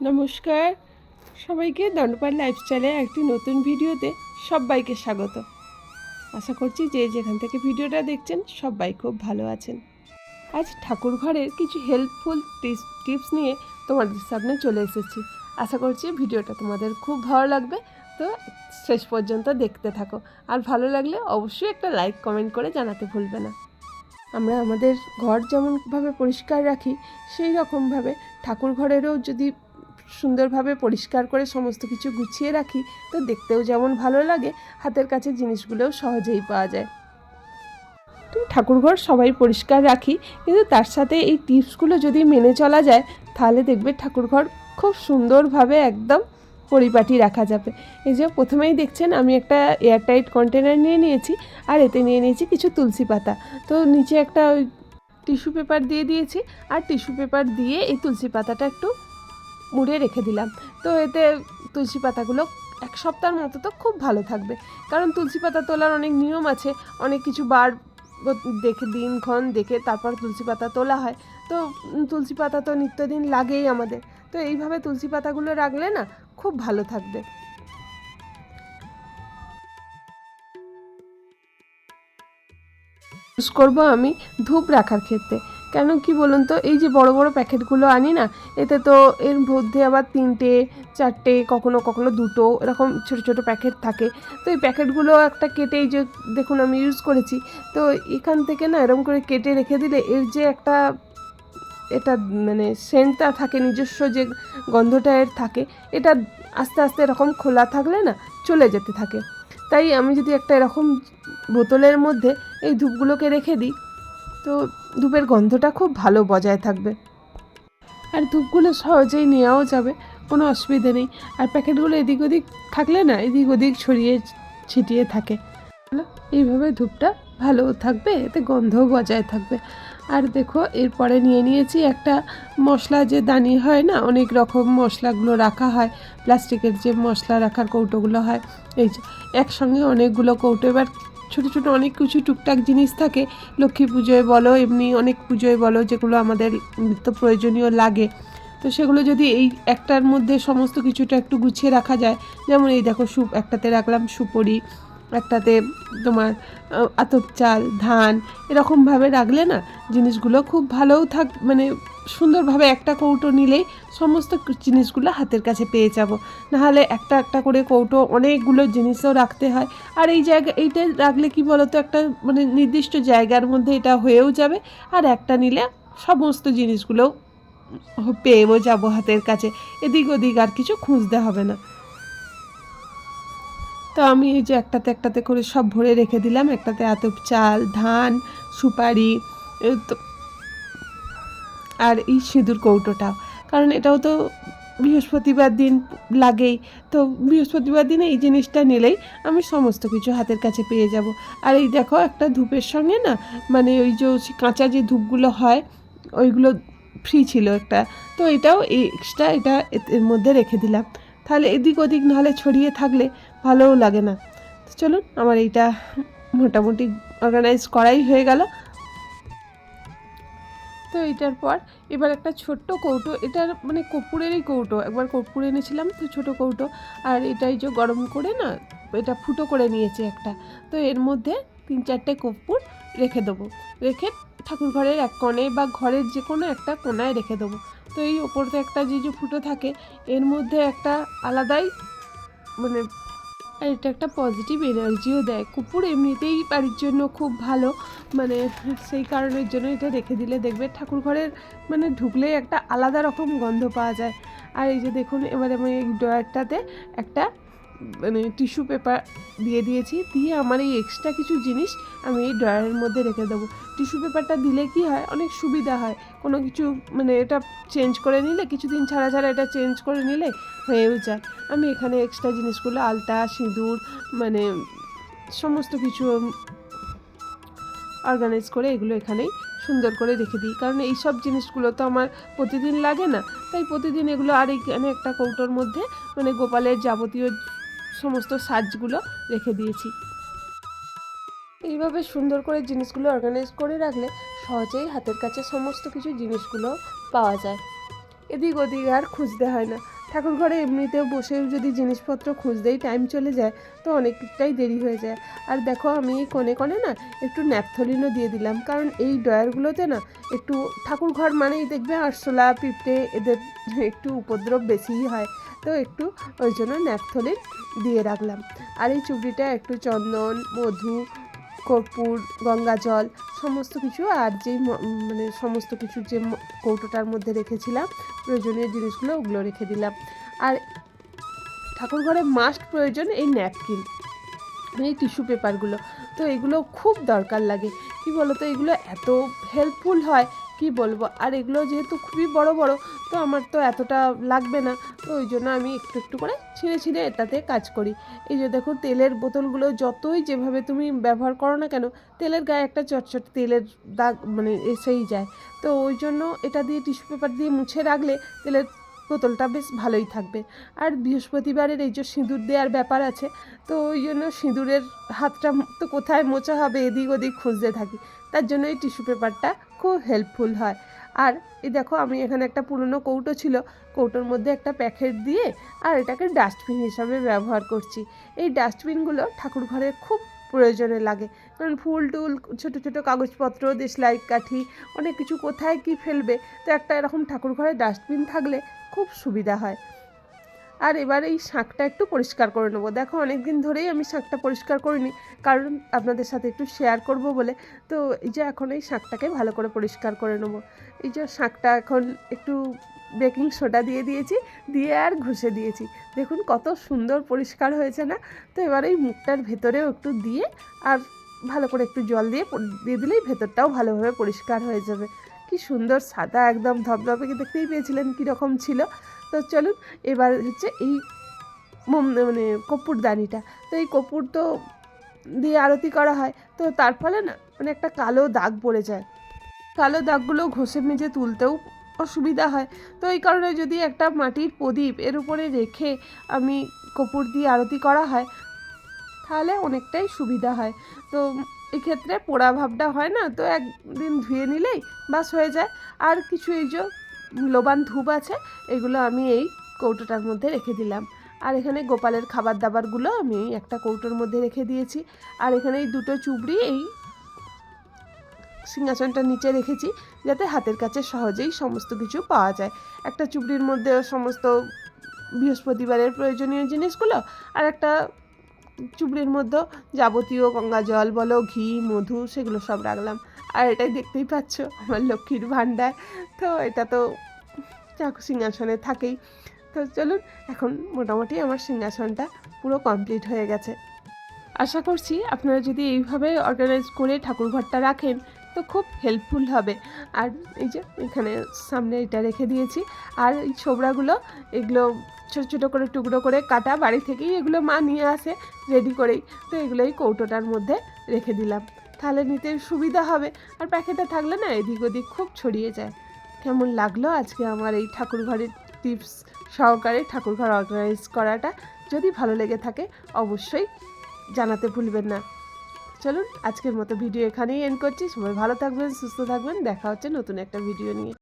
নমস্কার। সবাইকে দণ্ডপাল লাইফস্টাইলে একটি নতুন ভিডিওতে সবাইকে স্বাগত। আশা করছি যে যেখান থেকে ভিডিওটা দেখছেন সবাই খুব ভালো আছেন। আজ ঠাকুর ঘরের কিছু হেল্পফুল টিপস নিয়ে তোমাদের সামনে চলে এসেছি। আশা করছি ভিডিওটা তোমাদের খুব ভালো লাগবে। তো শেষ পর্যন্ত দেখতে থাকো। আর ভালো লাগলে অবশ্যই একটা লাইক কমেন্ট করে জানাতে ভুলবে না। আমরা আমাদের ঘর যেমনভাবে পরিষ্কার রাখি সেই রকমভাবে ঠাকুর ঘরেরও যদি সুন্দরভাবে পরিষ্কার করে সমস্ত কিছু গুছিয়ে রাখি, তো দেখতেও যেমন ভালো লাগে, হাতের কাছে জিনিসগুলোও সহজেই পাওয়া যায়। তো ঠাকুরঘর সবাই পরিষ্কার রাখি, কিন্তু তার সাথে এই টিপসগুলো যদি মেনে চলা যায়, তাহলে দেখবে ঠাকুরঘর খুব সুন্দরভাবে একদম পরিপাটি রাখা যাবে। এই যে প্রথমেই দেখছেন, আমি একটা এয়ারটাইট কন্টেনার নিয়ে নিয়েছি, আর এতে নিয়ে নিয়েছি কিছু তুলসী পাতা। তো নিচে একটা টিস্যু পেপার দিয়ে দিয়েছি, আর টিস্যু পেপার দিয়ে এই তুলসী পাতাটা একটু মুড়ে রেখে দিলাম। তো এতে তুলসী পাতাগুলো এক সপ্তাহের মতো তো খুব ভালো থাকবে। কারণ তুলসী পাতা তোলার অনেক নিয়ম আছে। অনেক কিছু বার দেখে, দিনক্ষণ দেখে তারপর তুলসী পাতা তোলা হয়। তো তুলসী পাতা তো নিত্যদিন লাগেই আমাদের। তো এইভাবে তুলসী পাতাগুলো রাখলে না খুব ভালো থাকবে। ইউজ করব আমি ধূপ রাখার ক্ষেত্রে। কেন কি বলুন তো? এই যে বড় বড় প্যাকেটগুলো আনি না, এতে তো এর মধ্যে আবার তিনটে, চারটে, কখনো কখনো দুটো এরকম ছোট ছোট প্যাকেট থাকে। তো এই প্যাকেটগুলো একটা কেটে এই যে দেখুন আমি ইউজ করেছি, তো এখান থেকে না এরকম করে কেটে রেখে দিলে এর যে একটা এটা মানে সেন্টটা থাকে, নিজস্ব যে গন্ধটা এর থাকে, এটা আস্তে আস্তে এরকম খোলা থাকলে না চলে যেতে থাকে। তাই আমি যদি একটা এরকম বোতলের মধ্যে এই ধূপগুলোকে রেখে দিই তো ধূপের গন্ধটা খুব ভালো বজায় থাকবে। আর ধূপগুলো সহজেই নেওয়াও যাবে, কোনো অসুবিধে নেই। আর প্যাকেটগুলো এদিক ওদিক থাকলে না, এদিক ওদিক ছড়িয়ে ছিটিয়ে থাকে। এইভাবে ধূপটা ভালো থাকবে, এতে গন্ধও বজায় থাকবে। আর দেখো, এরপরে নিয়ে নিয়েছি একটা মশলা, যে দানি হয় না, অনেক রকম মশলাগুলো রাখা হয়। প্লাস্টিকের যে মশলা রাখার কৌটোগুলো হয়, এই যে, একসঙ্গে অনেকগুলো কৌটো, এবার ছোটো ছোটো অনেক কিছু টুকটাক জিনিস থাকে। লক্ষ্মী পুজোয় বলো, এমনি অনেক পুজোয় বলো, যেগুলো আমাদের নিত্য প্রয়োজনীয় লাগে। তো সেগুলো যদি এই একটার মধ্যে সমস্ত কিছুটা একটু গুছিয়ে রাখা যায়, যেমন এই দেখো সুপ, একটাতে রাখলাম সুপরি, একটাতে তোমার আতপ চাল, ধান, এরকমভাবে রাখলে না জিনিসগুলো খুব ভালোও থাক মানে সুন্দরভাবে একটা কৌটো নিলেই সমস্ত জিনিসগুলো হাতের কাছে পেয়ে যাব। নাহলে একটা একটা করে কৌটো অনেকগুলো জিনিসও রাখতে হয়। আর এই জায়গা, এইটা রাখলে কি বলতো, একটা মানে নির্দিষ্ট জায়গার মধ্যে এটা হয়েও যাবে। আর একটা নিলে সমস্ত জিনিসগুলো পেয়েও যাব হাতের কাছে। এদিক ওদিক আর কিছু খুঁজতে হবে না। তো আমি এই যে একটাতে একটাতে করে সব ভরে রেখে দিলাম। একটাতে আতপ চাল, ধান, সুপারি আর এই সিঁদুর কৌটোটাও কারণ এটাও তো বৃহস্পতিবার দিন লাগেই। তো বৃহস্পতিবার দিনে এই জিনিসটা নিলেই আমি সমস্ত কিছু হাতের কাছে পেয়ে যাব। আর এই দেখো একটা ধূপের সঙ্গে না মানে ওই যে কাঁচা যে ধূপগুলো হয়, ওইগুলো ফ্রি ছিল একটা। তো এটাও এক্সট্রা এটা এর- মধ্যে রেখে দিলাম। তাহলে এদিক ওদিক নাহলে ছড়িয়ে থাকলে ভালোও লাগে না। তো চলুন, আমার এইটা মোটামুটি অর্গানাইজ করাই হয়ে গেল। তো এটার পর এবার একটা ছোট্ট কৌটো, এটার মানে কর্পূরেরই কৌটো, একবার কর্পূর এনেছিলাম তো ছোটো কৌটো, আর এটাই যে গরম করে না, এটা ফুটো করে নিয়েছি একটা, তো এর মধ্যে তিন চারটে কর্পূর রেখে দেবো, রেখে ঠাকুর ঘরের এক কোণে বা ঘরের যে কোনো একটা কোনায় রেখে দেবো, তো এই ওপরতে একটা যে যে ফুটো থাকে, এর মধ্যে একটা আলাদাই মানে আর এটা একটা পজিটিভ এনার্জিও দেয়। কুকুর এমনিতেই বাড়ির জন্য খুব ভালো। মানে সেই কারণের জন্য এটা রেখে দিলে দেখবে ঠাকুর ঘরের মানে ঢুকলেই একটা আলাদা রকম গন্ধ পাওয়া যায়। আর এই যে দেখুন, এবারে আমি এই ড্রয়ারটাতে একটা মানে টিস্যু পেপার দিয়ে দিয়েছি, দিয়ে আমার এই এক্সট্রা কিছু জিনিস আমি এই ড্রয়ারের মধ্যে রেখে দেবো। টিস্যু পেপারটা দিলে কি হয়? অনেক সুবিধা হয়। কোনো কিছু মানে এটা চেঞ্জ করে নিলে, কিছুদিন ছাড়া ছাড়া এটা চেঞ্জ করে নিলে হয়েও যায়। আমি এখানে এক্সট্রা জিনিসগুলো, আলতা, সিঁদুর মানে সমস্ত কিছু অর্গানাইজ করে এগুলো এখানেই সুন্দর করে রেখে দিই। কারণ এই সব জিনিসগুলো তো আমার প্রতিদিন লাগে না। তাই প্রতিদিন এগুলো আর এইখানে একটা কৌটোর মধ্যে মানে গোপালের যাবতীয় সমস্ত সাজগুলো রেখে দিয়েছি। এইভাবে সুন্দর করে জিনিসগুলো অর্গানাইজ করে রাখলে সহজেই হাতের কাছে সমস্ত কিছু জিনিসগুলো পাওয়া যায়। এদিক ওদিক আর খুঁজতে হয় না। ঠাকুর ঘরে এমনিতেও বসেও যদি জিনিসপত্র খুঁজতেই টাইম চলে যায়, তো অনেকটাই দেরি হয়ে যায়। আর দেখো আমি কোণে কোণে না একটু ন্যাপথলিনও দিয়ে দিলাম, কারণ এই ডয়ারগুলোতে না একটু ঠাকুর ঘর মানেই দেখবে আরশোলা, পিঁপড়ে এদের একটু উপদ্রব বেশিই হয়, তো একটু ওই জন্য ন্যাপথলিন দিয়ে রাখলাম। আর এই চুবড়িটা একটু চন্দন, মধু কর্পূর, গঙ্গা জল, সমস্ত কিছু আর যেই মানে সমস্ত কিছু যে কৌটোটার মধ্যে রেখেছিলাম, প্রয়োজনীয় জিনিসগুলো ওগুলো রেখে দিলাম। আর ঠাকুর ঘরে মাস্ট প্রয়োজন এই ন্যাপকিন এই টিস্যু পেপারগুলো তো এগুলো খুব দরকার লাগে। কি বলতো? এগুলো এত হেল্পফুল হয় কি বলব? আর এগুলো যেহেতু খুবই বড় বড়, তো আমার তো এতটা লাগবে না। তো ওই জন্য আমি একটু একটু করে ছিঁড়ে ছিঁড়ে এটাতে কাজ করি। এই যে দেখো, তেলের বোতলগুলো যতই যেভাবে তুমি ব্যবহার করো না কেন, তেলের গায়ে একটা চটচট তেলের দাগ মানে এসেই যায়। তো ওই জন্য এটা দিয়ে টিস্যু পেপার দিয়ে মুছে রাখলে তেলের বোতলটা বেশ ভালোই থাকবে। আর বৃহস্পতিবারের এই যে সিঁদুর দেওয়ার ব্যাপার আছে, তো ওই জন্য সিঁদুরের হাতটা তো কোথায় মোচা হবে? এদিক ওদিক খুঁজতে থাকি। তার জন্য এই টিস্যু পেপারটা খুব হেল্পফুল হয়। আর এই দেখো, আমি এখানে একটা পুরনো কৌটো ছিল, কৌটোর মধ্যে একটা প্যাকেট দিয়ে আর এটাকে ডাস্টবিন হিসাবে ব্যবহার করছি। এই ডাস্টবিনগুলো ঠাকুর ঘরে খুব প্রয়োজনে লাগে। কারণ ফুল টুল, ছোটো ছোটো কাগজপত্র, দেশলাই কাঠি, অনেক কিছু কোথায় কি ফেলবে? তো একটা এরকম ঠাকুর ঘরে ডাস্টবিন থাকলে খুব সুবিধা হয়। আর এবার এই শাঁকটা একটু পরিষ্কার করে নেব। দেখো অনেক দিন ধরেই আমি শাঁকটা পরিষ্কার করিনি, কারণ আপনাদের সাথে একটু শেয়ার করব বলে। তো এই যে এখন এই শাঁকটাকে ভালো করে পরিষ্কার করে নেব। এই যে শাঁকটা এখন একটু বেকিং সোডা দিয়ে দিয়েছি, দিয়ে আর ঘষে দিয়েছি। দেখুন কত সুন্দর পরিষ্কার হয়েছে না? তো এবার এই মুখটার ভেতরেও একটু দিয়ে আর ভালো করে একটু জল দিয়ে দিয়ে দিলেই ভেতরটাও ভালোভাবে পরিষ্কার হয়ে যাবে। কি সুন্দর সাদা একদম ধবধবে, দেখতেই পেয়েছিলেন কীরকম ছিল। তো চলুন, এবার হচ্ছে এই মানে কপুরদানিটা তো এই কপুর তো দিয়ে আরতি করা হয়। তো তার ফলে না মানে একটা কালো দাগ পড়ে যায়। কালো দাগগুলো ঘষে মেজে তুলতেও অসুবিধা হয়। তো এই কারণে যদি একটা মাটির প্রদীপ এর উপরে রেখে আমি কপুর দিয়ে আরতি করা হয়, তাহলে অনেকটাই সুবিধা হয়। তো এক্ষেত্রে পোড়া ভাবটা হয় না, তো একদিন ধুয়ে নিলেই বাস হয়ে যায়। আর কিছু এই যে লোবান ধূপ আছে, এগুলো আমি এই কৌটোটার মধ্যে রেখে দিলাম। আর এখানে গোপালের খাবার দাবারগুলো আমি একটা কৌটোর মধ্যে রেখে দিয়েছি। আর এখানে এই দুটো চুবড়ি, এই সিংহাসনটার নিচে রেখেছি, যাতে হাতের কাছে সহজেই সমস্ত কিছু পাওয়া যায়। একটা চুবড়ির মধ্যে সমস্ত বৃহস্পতিবারের প্রয়োজনীয় জিনিসগুলো, আর একটা চুবড়ির মধ্যে যাবতীয় গঙ্গা জল বলো, ঘি, মধু, সেগুলো সব রাখলাম। আর এটাই দেখতেই পাচ্ছ, আমার লক্ষ্মীর ভান্ডার তো এটা তো চাকু সিংহাসনে থাকেই। তো চলুন, এখন মোটামুটি আমার সিংহাসনটা পুরো কমপ্লিট হয়ে গেছে। আশা করছি আপনারা যদি এইভাবে অর্গানাইজ করে ঠাকুরঘরটা রাখেন তো খুব হেল্পফুল হবে। আর এই যে এখানে সামনে এটা রেখে দিয়েছি। আর এই ছোবড়াগুলো এগুলো ছোটো ছোটো করে টুকরো করে কাটা, বাড়ি থেকেই এগুলো মা নিয়ে আসে রেডি করেই। তো এগুলো এই কৌটোটার মধ্যে রেখে দিলাম। তাহলে নিতে সুবিধা হবে। আর প্যাকেটে থাকলে না এদিক ওদিক খুব ছড়িয়ে যায়। কেমন লাগল আজকে আমার এই ঠাকুর ঘরের টিপস সহকারে ঠাকুর ঘর অর্গানাইজ করাটা? যদি ভালো লেগে থাকে অবশ্যই জানাতে ভুলবেন না। চলুন, আজকের মতো ভিডিও এখানেই এন্ড করছি। সবাই ভালো থাকবেন, সুস্থ থাকবেন। দেখা হচ্ছে নতুন একটা ভিডিও নিয়ে।